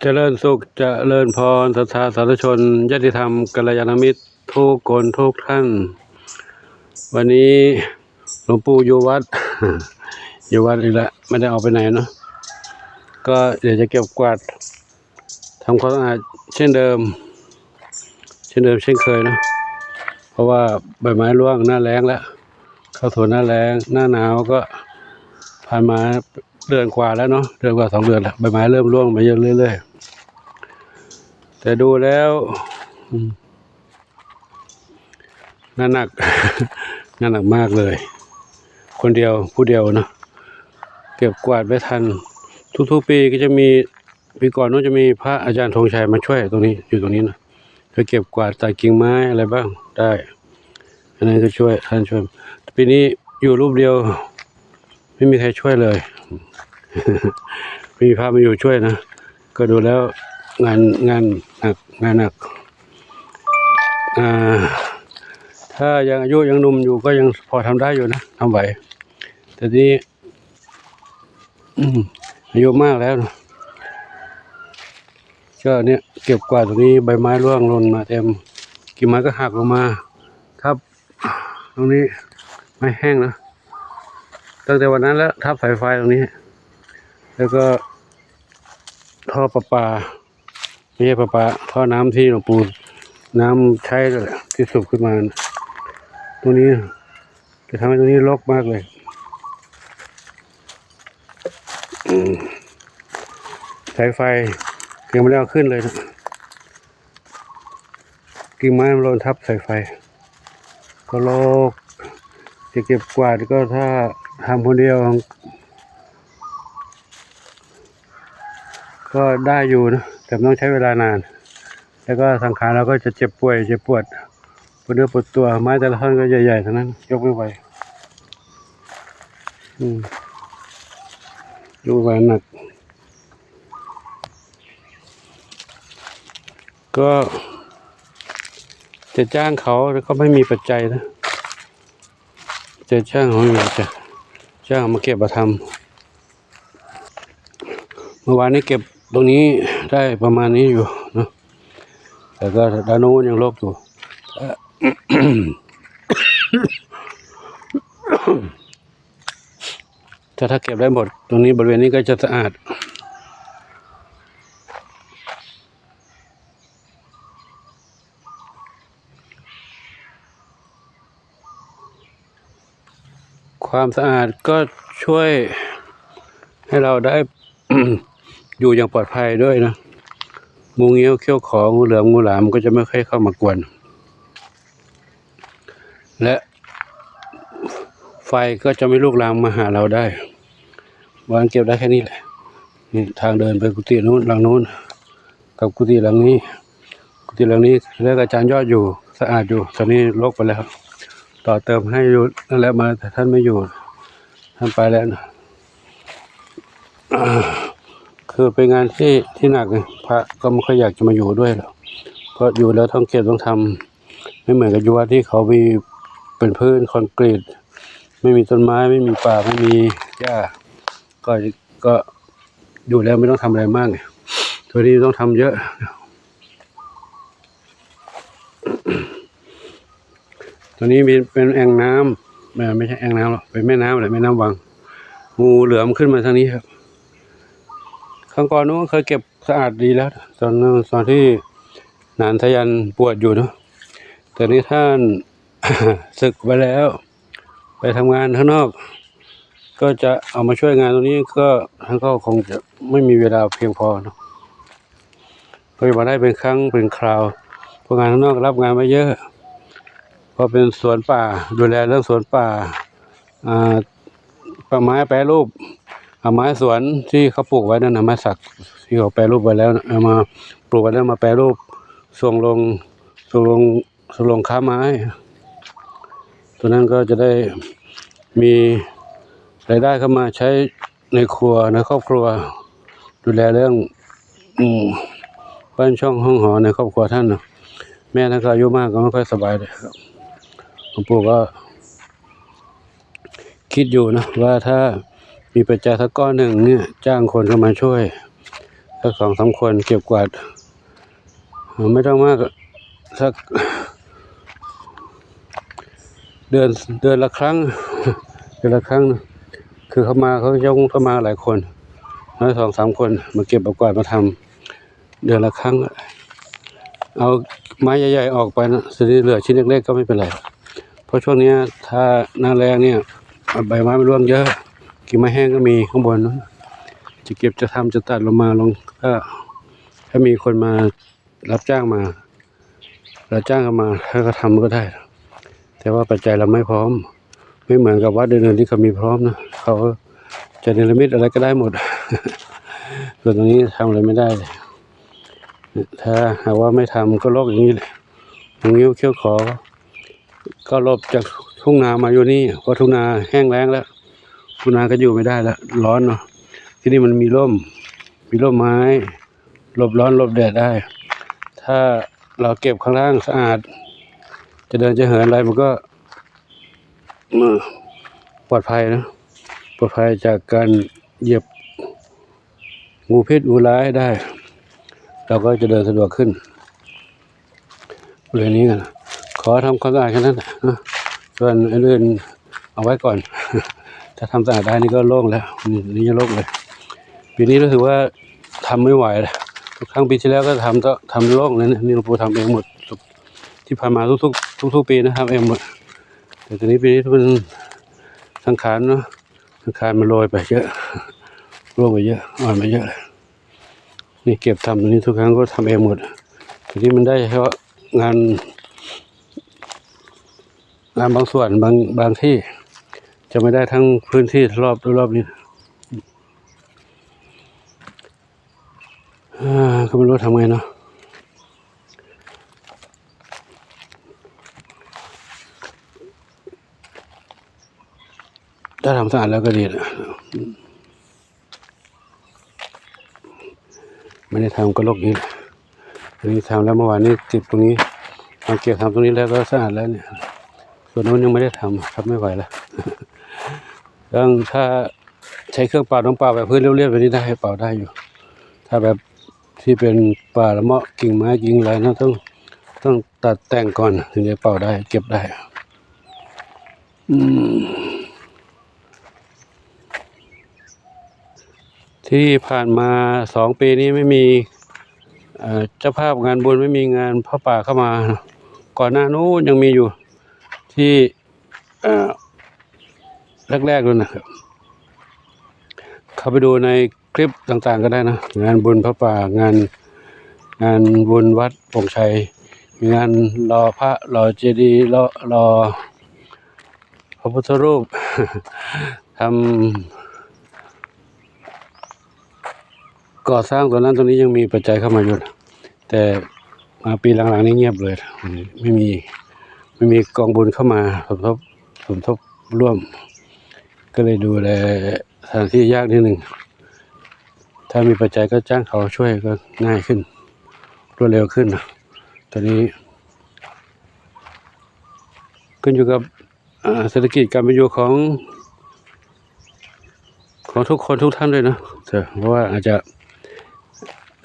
เจริญสุขเจริญพรศรัทธาสาธุชนญาติธรรมกัลยาณมิตรทุกคนทุกท่าน วันนี้หลวงปู่อยู่วัด อยู่วัดอีกแล้วไม่ได้ออกไปไหนเนาะก็เดี๋ยวจะเก็บกวาดทำความสะอาดเช่นเดิม เช่นเดิมเช่นเคยเนาะเพราะว่าใบไม้ร่วงหน้าแล้งแล้วเข้าสู่หน้าแล้งหน้าหนาวก็ผ่านมา เดือนกว่าแล้วเนาะเดือนกว่าสองเดือนแล้วใบไม้เริ่มร่วงมาเยอะเรื่อยๆแต่ดูแล้วอืมงานหนักงานหนักมากเลย คนเดียวผู้เดียวเนาะเก็บกวาดไว้ทัน ทุกๆปีก็จะมีปีก่อนนู้นจะมีพระอาจารย์ธงชัยมาช่วยตรงนี้อยู่ตรงนี้นะก็เก็บกวาดตัดกิ่งไม้อะไรบ้างได้อันนั้นก็ช่วยท่านช่วยปีนี้อยู่รูปเดียว ไม่มีใครช่วยเลย มีพระมาอยู่ช่วยนะ ก็ดูแล้วงานงานหนักงานหนักอ่าถ้ายังอายุยังหนุ่มอยู่ก็ยังพอทำได้อยู่นะทำไหวแต่นี้อายุมากแล้วนะก็เนี่ยเก็บกวาดตรงนี้ใบไม้ร่วงหล่นมาเต็มกิ่งไม้ก็หักลงมาทับ ตรงนี้ไม่แห้งนะตั้งแต่วันนั้นแล้วทับสายไฟตรงนี้ แล้วก็ท่อประปาไม่ใช่ประปาท่อน้ำที่หลวงปู่น้ำใช้นั่นแหละที่สูบขึ้นมาตรงนี้จะทำให้ตรงนี้รกมากเลยอืมสายไฟยังไม่ได้เอาขึ้นเลยนะกิ่งไม้มันโดนทับสายไฟ ก็โลกจะเก็บกวาดก็ถ้าทำคนเดียว ก็ได้อยู่นะแต่ต้องใช้เวลานาน แล้วก็สังขารเราก็จะเจ็บป่วยเจ็บปวดปวดเนื้อปวดตัวไม้แต่ละท่อนก็ใหญ่ๆทั้งนั้น ยกไม่ไหวยกไม่ไหวหนัก ก็จะจ้างเขาแล้วก็ไม่มีปัจจัยนะจะจ้างเขาไม่มีจจัยจ้างมาเก็บมาทำเมื่อวานนี้เก็บ ตรงนี้ได้ประมาณนี้อยู่นะแต่ก็ด้านโน้นยังโลกอยู่ถ้าถ้าเก็บได้หมด ตรงนี้บริเวณนี้ก็จะสะอาดความสะอาดก็ช่วยให้เราได้ อยู่อย่างปลอดภัยด้วยนะงูเงี้ยวเขี้ยวของูเหลือมงูหลามมันก็จะไม่ค่อยเข้ามากวน และไฟก็จะไม่ลุกลามมาหาเราได้วางเก็บได้แค่นี้แหละนี่ทางเดินไปกุฏินู้นหลังนู้น กับกุฏิหลังนี้ กุฏิหลังนี้แล้วอาจารย์ยอดอยู่สะอาดอยู่ตอนนี้ลกไปแล้ว ต่อเติมให้อยู่นั่นแหละมาแต่ท่านไม่อยู่ท่านไปแล้วนะ คือเป็นงานที่ที่หนักไงพระก็ไม่ค่อยอยากจะมาอยู่ด้วยหรอกเพราะอยู่แล้วต้องเก็บต้องทำไม่เหมือนกับยู่วัดที่เขามีเป็นพื้นคอนกรีต ไม่มีต้นไม้ไม่มีป่าไม่มีหญ้าก็ก็อยู่แล้วไม่ต้องทำอะไรมากตัวนี้ต้องทำเยอะ ตัวนี้เป็นแอ่งน้ำไม่ไม่ใช่แอ่งน้ำหรอกเป็นแม่น้ำเลยแม่น้ำวังงูเหลือมขึ้นมาทางนี้ครับ ครั้งก่อนนู้นเคยเก็บสะอาดดีแล้ว ตอนนั้นตอนที่นานทยันปวดอยู่เนาะแต่นี้ท่านศึกไปแล้ว ไปทำงานข้างนอก ก็จะเอามาช่วยงานตรงนี้ก็ท่านก็คงจะไม่มีเวลาเพียงพอเนาะก็จะมาได้เป็นครั้งเป็นคราวเพราะงานข้างนอกรับงานมาเยอะพราะเป็นสวนป่าดูแลเรื่องสวนป่าอ่าป่าไม้แปรรูป เอาไม้สวนที่เขาปลูกไว้นั่นนะไม้สักที่เขาแปรรูปไว้แล้วเอามาปลูกไว้แล้วมาแปรรูปส่งลงส่งลงส่งลงค้าไม้ ตัวนั้นก็จะได้มีรายได้เข้ามาใช้ในครัวในครอบครัว ดูแลเรื่องอบ้านช่องห้องหอในครอบครัวท่านนะแม่ท่านก็อายุมากก็ไม่ค่อยสบายเลยครับหลวงปู่ก็คิดอยู่นะว่าถ้า มีปัจจัยสักก้อนหนึ่งเนี่ยจ้างคนเข้ามาช่วยสักสองสามคนเก็บกวาดไม่ต้องมากสักเดือนเดือนละครั้งเดือนละครั้ง คือเขามาเขาจะเขามาหลายคนน้อยสองสามคนมาเก็บเอากวาดมาทำเดือนละครั้ง เอาไม้ใหญ่ๆออกไปนะส่วนที่เหลือชิ้นเล็กๆก็ไม่เป็นไรเพราะช่วงนี้ถ้าหน้าแรงเนี่ยใบไม้มันร่วงเยอะ กิ่งไม้แห้งก็มีข้างบนนู้นจะเก็บจะทำจะตัดลงมาลงก็ถ้ามีคนมารับจ้างมารับจ้างกันมาถ้าก็ทำก็ได้ แต่ว่าปัจจัยเราไม่พร้อม ไม่เหมือนกับวัดอื่นๆที่เขามีพร้อมนะเขาจะเนรมิตอะไรก็ได้หมด ส่วนตรงนี้ทำอะไรไม่ได้เลยถ้าหากว่าไม่ทำก็โลกอย่างนี้เลยอย่างนิ้วเขี้ยวขอ ก็ลบจากทุ่งนามาอยู่นี่เพราะทุ่งนาแห้งแล้งแล้ว ทุ่งนาก็อยู่ไม่ได้แล้วร้อนเนาะที่นี่มันมีร่ม มีร่มไม้หลบร้อนหลบแดดได้ ถ้าเราเก็บข้างล่างสะอาด จะเดินจะเหินอะไรมันก็เอ่อปลอดภัยนะปลอดภัยจากการเหยียบงูพิษงูร้ายได้ เราก็จะเดินสะดวกขึ้นบริเวณนี้กันขอทำความสะอาดแค่นั้นนะส่วนอื่นเอาไว้ก่อน ถ้าทำสะอาดได้นี่ก็โล่งแล้วนี่นี่จะโล่งเลย ปีนี้รู้สึกว่าทำไม่ไหวแล้วทุกครั้งปีที่แล้วก็ทำก็ทำโล่งเลยนะนี่หลวงปู่ทำเองหมดที่ผ่านมาทุกๆทุกๆปีนะครับเองหมดแต่ตอนนี้ปีนี้มันสังขารเนาะสังขารมันโรยไปเยอะร่วงไปเยอะอ่อนไปเยอะเลยนี่เก็บทำตรงนี้ทุกครั้งก็ทำเองหมดทีนี้มันได้แค่ว่างานงานบางส่วนบางบางที่ จะไม่ได้ทั้งพื้นที่รอบรอบนี้ก็ไม่รู้ทำไงเนาะถ้าทำสะอาดแล้วก็ดีนะไม่ได้ทำก็ลกนี้แหละอันนี้ทำแล้วเมื่อวานนี้ติดตรงนี้ทำเกี่ยวทำตรงนี้แล้วก็สะอาดแล้วเนี่ย ส่วนนู้นยังไม่ได้ทำทำไม่ไหวแล้ว ต้องถ้าใช้เครื่องเป่าต้องเป่าแบบพื้นเรียบๆแบบนี้ได้เป่าได้อยู่ ถ้าแบบที่เป็นป่าละเมาะกิ่งไม้กิ่งอะไรนะต้องต้องตัดแต่งก่อนถึงจะเป่าได้ เก็บได้ที่ผ่านมาสองปีนี้ไม่มีเจ้าภาพงานบุญไม่มีงานพระป่าเข้ามา ก่อนหน้านู้นยังมีอยู่ที่ แรกๆเลยนะครับ เข้าไปดูในคลิปต่างๆก็ได้นะ งานบุญพระป่างานงานบุญวัดปงชัย มีงานรอพระรอเจดีย์รอรอพระพุทธรูปทำก่อสร้างตัวนั้นตัวนี้ยังมีปัจจัยเข้ามาอยู่แต่มาปีหลังๆนี้เงียบเลย ไม่มีไม่มีกองบุญเข้ามาสมทบสมทบร่วม ก็เลยดูแลสถานที่ยากนิดหนึ่ง ถ้ามีปัจจัยก็จ้างเขาช่วยก็ง่ายขึ้น รวดเร็วขึ้นนะตอนนี้ขึ้นอยู่กับเศรษฐกิจการเป็นอยู่ของ ของทุกคนทุกท่านด้วยนะเพราะว่าอาจจะ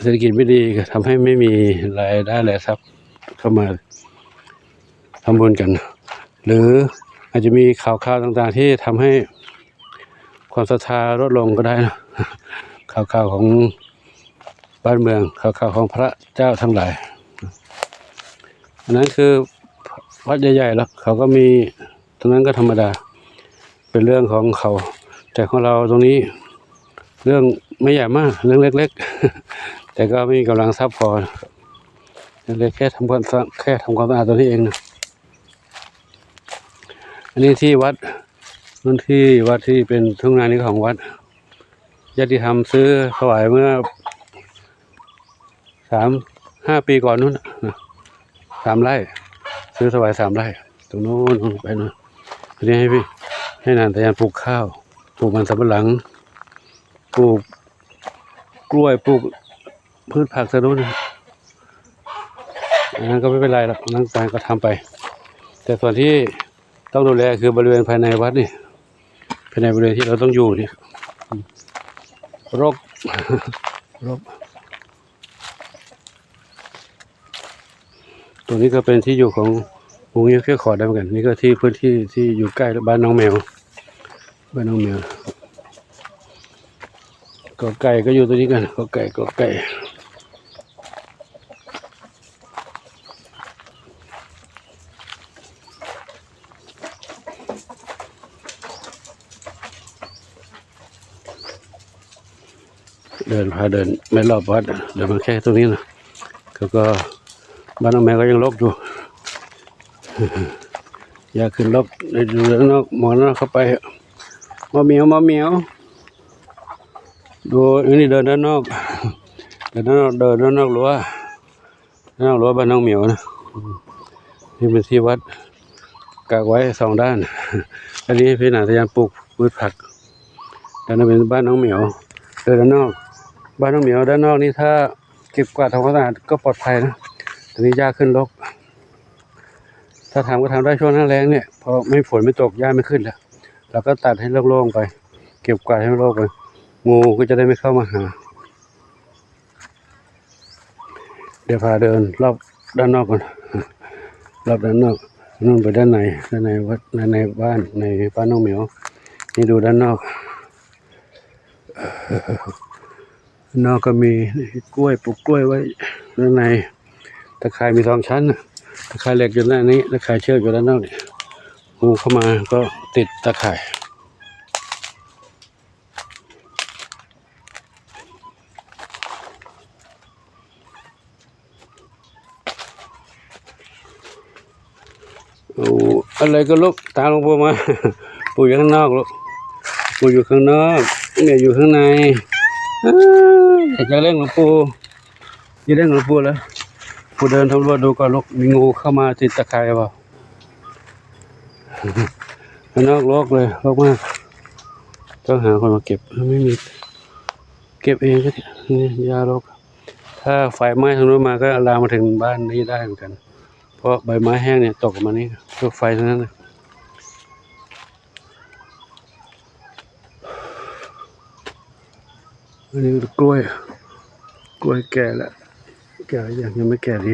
เศรษฐกิจไม่ดีก็ทำให้ไม่มีรายได้รายทรัพย์เข้ามาทำบุญกัน หรืออาจจะมีข่าวข่าวต่างๆที่ทำให้ ความศรัทธาลดลงก็ได้นะข่าวข่าวของบ้านเมืองข่าวข่าวของพระเจ้าทั้งหลายอันนั้นคือวัดใหญ่ๆแล้วเขาก็มีตรงนั้นก็ธรรมดา เป็นเรื่องของเขา แต่ของเราตรงนี้ เรื่องไม่ใหญ่มาก เรื่องเล็ก ๆ แต่ก็ไม่มีกำลังทรัพย์พอเล็กแค่ทำความแค่ทำความสะอาดตัวนี้เองนะอันนี้ที่วัด นั่นที่วัดที่เป็นทุ่งนานี้ของวัดญาติธรรมซื้อถวายเมื่อสามห้าปีก่อนนู้นนะสามไร่ ซื้อถวายสามไร่ ตรงโน้นไปนู้นทีนี้ให้พี่ ให้นานแต่ยันปลูกข้าวปลูกมันสำปะหลังปลูกกล้วยปลูกพืชผักสะดุ้นอันนั้นก็ไม่เป็นไรหรอกนั่งการก็ทำไป แต่ส่วนที่ต้องดูแลคือบริเวณภายในวัดนี่ ในบริเวณที่เราต้องอยู่เนี่ยรกรกตัวนี้ก็เป็นที่อยู่ของหูเงี้ยเขี้ยวขอได้เหมือนกัน นี่ก็ที่พื้นที่ที่อยู่ใกล้บ้านน้องแมว บ้านน้องแมวก็ไก่ก็อยู่ตัวนี้กันก็ไก่ก็ไก่ พาเดินไม่รอบวัดเดินมาแค่ตรงนี้นะก็ก็บ้านน้องแมวก็ยังลกอยู่ อยากขึ้นรถไปดูด้านนอกมองด้านอกเข้าไปมาเมียวมาเมียวดูอันนี้เดินด้านนอกเดินด้านนอกเดินด้านนอกรั้วด้านนอกรั้วบ้านน้องเหมียวนะนี่เป็นที่วัดกากไว้สองด้าน อันนี้เป็นาทยานปลูกพืชผักด้านนั้นเป็นบ้านน้องเหมียวเดินด้านนอก บ้านน้องเหมียวด้านนอกนี่ถ้าเก็บกวาดทำความสะอาดก็ปลอดภัยนะตอนนี้หญ้าขึ้นรกถ้าทำก็ทำได้ช่วงหน้าแรงเนี่ยพอไม่ฝนไม่ตกหญ้าไม่ขึ้นแล้วเราก็ตัดให้โล่งๆไป เก็บกวาดให้โล่งไปงูก็จะได้ไม่เข้ามาหา เดี๋ยวพาเดินรอบด้านนอกก่อนรอบด้านนอกนู่นไปด้านในด้านในวัดด้านในบ้านในบ้านน้องเหมียวนี่ดูด้านนอก นอกก็มีกล้วยปลูกกล้วยไว้ด้านในตะข่ายมีสองชั้นตะข่ายเหล็กอยู่ด้านนี้ตะข่ายเชือกอยู่ด้านนอกนี่งูเข้ามาก็ติดตะข่ายโอ้อะไรก็ลุกตามลงปู่มาปูอยู่ข้างนอกลูกปูอยู่ข้างนอกเนี่ยอยู่ข้างใน อ้าวอยากเล่นหลวงปู่จะเล่นหลวงปู่แล้วปู่เดินสำรวจดูก่อนลูกมีงูเข้ามาติดตะไคร้เปล่าข้างนอกลกเลยลกมากต้องหาคนมาเก็บไม่มี เก็บเองก็นี่ยาโรคถ้าไฟไหม้ทางนู้นมาก็ลามมาถึงบ้านนี้ได้เหมือนกัน เพราะใบไม้แห้งเนี่ยตกมานี่พวกไฟทั้งนั้นเลย อันนี้กล้วย กล้วยแก่แล้วแก่ยังยังไม่แก่ดี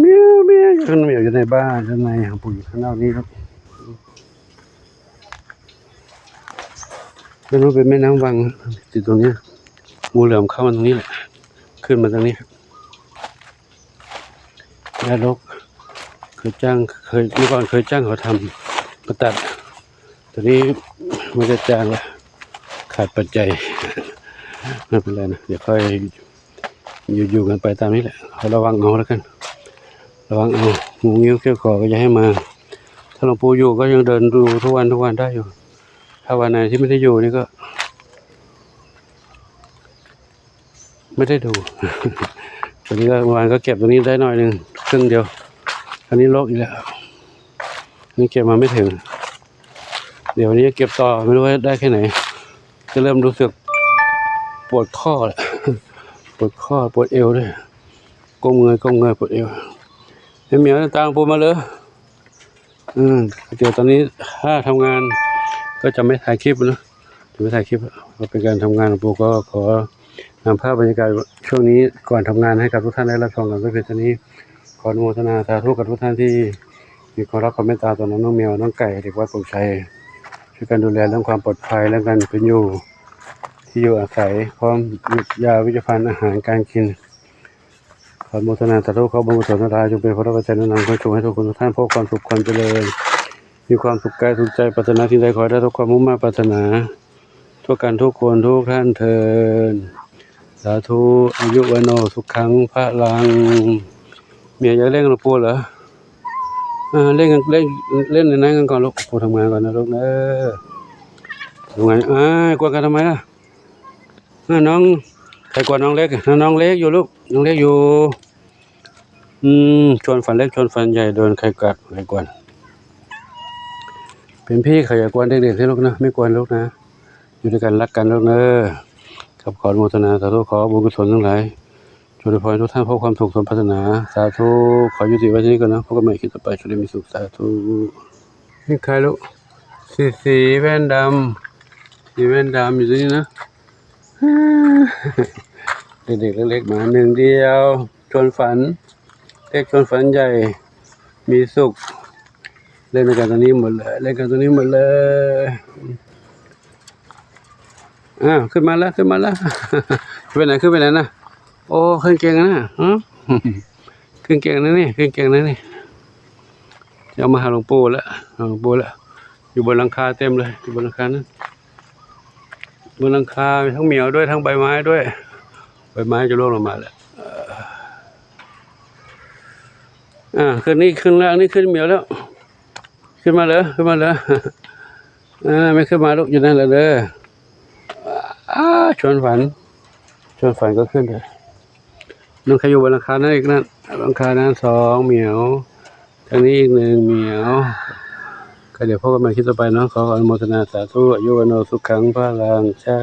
เมียวเมียวข้างในอยู่ในบ้านข้างในของปู่อยู่ข้างนอกนี้ครับไม่รู้เป็นแม่น้ำวังติดตรงนี้งูเหลือมเข้ามาตรงนี้แหละขึ้นมาตรงนี้ครับยาลกเคยจ้างเคยเมื่อก่อนเคยจ้างเขาทำมาตัดตอนนี้ไม่ได้จ้างละ ขาดปัจจัยไม่เป็นไรนะเดี๋ยวค่อยอยู่อยู่กันไปตามนี้แหละเขาระวังเอาแล้วกันระวังเอางูเงี้ยวเขี้ยวขอก็จะให้มา ถ้าหลวงปู่อยู่ก็ยังเดินดูทุกวันทุกวันได้อยู่ ถ้าวันไหนที่ไม่ได้อยู่นี่ก็ ไม่ได้ดูตอนนี้ก็วานก็เก็บตรงนี้ได้หน่อยหนึ่งครึ่งเดียว อันนี้โลกอีกแล้วนนี้เก็บมาไม่ถึง เดี๋ยววันนี้เก็บต่อไม่รู้ว่าได้แค่ไหน จะเริ่มรู้สึกปวดข้อแหละปวดข้อปวดเอวด้วยก้มเงยก้มเงยปวดเอวไอ้เหมียวตามปูมาเลยอืมเดี๋ยวตอนนี้ถ้าทำงานก็จะไม่ถ่ายคลิปนะจะไม่ถ่ายคลิปก็เป็นการทำงานของปูก็ขอนำภาพบรรยากาศช่วงนี้ก่อนทำงานให้กับทุกท่านได้รับชมกันด้วยเพียงเท่นี้ขออนุโมทนาสาธุกับทุกท่านที่มีความรักความเมตตาต่อน้องน้องแมวน้องไก่เด็กวัดโป่งชัย ช่วยกันดูแลเรื่องความปลอดภัยและการเป็นอยู่ที่อยู่อาศัยพร้อมยาวิจภัณฑ์อาหารการกินขอโมทนาสาธุขอบุญกุศลทานจงเป็นพระราชนนำขอชงให้ทุกคนทุกท่านพบความสุขความเจริญ มีความสุขกายสุขใจปรารถนาสิ่งใดขอได้ทุกความมุ่งมั่นปรารถนาทุกกันทุกคนทุกท่านเทินสาธุอายุวันโนสุขังพระลังเมียอยากเล่นหลวงปู่เหรอ เล่นกันเล่นเล่นในนั้นกันก่อนลูกปูทำงานก่อนนะลูกเนอะทำงานอ่ากวนกันทำไมล่ะน้องใครกวนน้องเล็กน้องเล็กอยู่ลูกน้องเล็กอยู่อืมชวนฝันเล็กชวนฝันใหญ่โดนใครกัดใครกวนเป็นพี่ใครอย่ากวนเด็กๆที่ลูกนะไม่กวนลูกนะ อยู่ด้วยกันรักกันลูกเนอะครับขออนุโมทนาสาธุขอบุญกุศลทั้งหลาย ช่วยพรให้ทุกท่านพบความสุขสมปรารถนา สาธุ ขอยุติไว้ที่นี้ก่อนนะพบกันใหม่คลิปต่อไปช่วยได้มีสุข สาธุนี่ใครลูกสีสีแว่นดำสีแว่นดำอยู่ที่นี่นะ เด็กๆเล็กๆมาหนึ่งเดียวชวนฝันเด็กชวนฝันใหญ่ มีสุข เล่นกันตรงนี้หมดเลย เล่นกันตรงนี้หมดเลยอ้าวขึ้นมาแล้วขึ้นมาแล้วขึ้นไปไหนขึ้นไปไหนนะ โอ้ขึ้นเก่งนะฮะขึ้นเก่งนะนี่ขึ้นเก่งนะนี่จะเอามาหาหลวงปู่แล้วหาหลวงปู่แล้วอยู่บนหลังคาเต็มเลยอยู่บนหลังคานั้นบนหลังคามีทั้งเหมียวด้วยทั้งใบไม้ด้วย ใบไม้จะร่วงลงมาแล้วอ่าขึ้นนี่ขึ้นแล้วนี่ขึ้นเหมียวแล้ว ขึ้นมาเลยขึ้นมาเลยอ่าไม่ขึ้นมาลูกอยู่นั่นแหละเด้ออ้าชวนฝัน ชวนฝันก็ขึ้นเลย น้องใครอยู่บนหลังคานั่นอีกนั่นหลังคานั้นสองเหมียวทางนี้อีกหนึ่งเหมียวก็เดี๋ยวพบกันใหม่คลิปต่อไปเนาะขออนุโมทนาสาธุอายุวโนสุขังพระลังเจ้า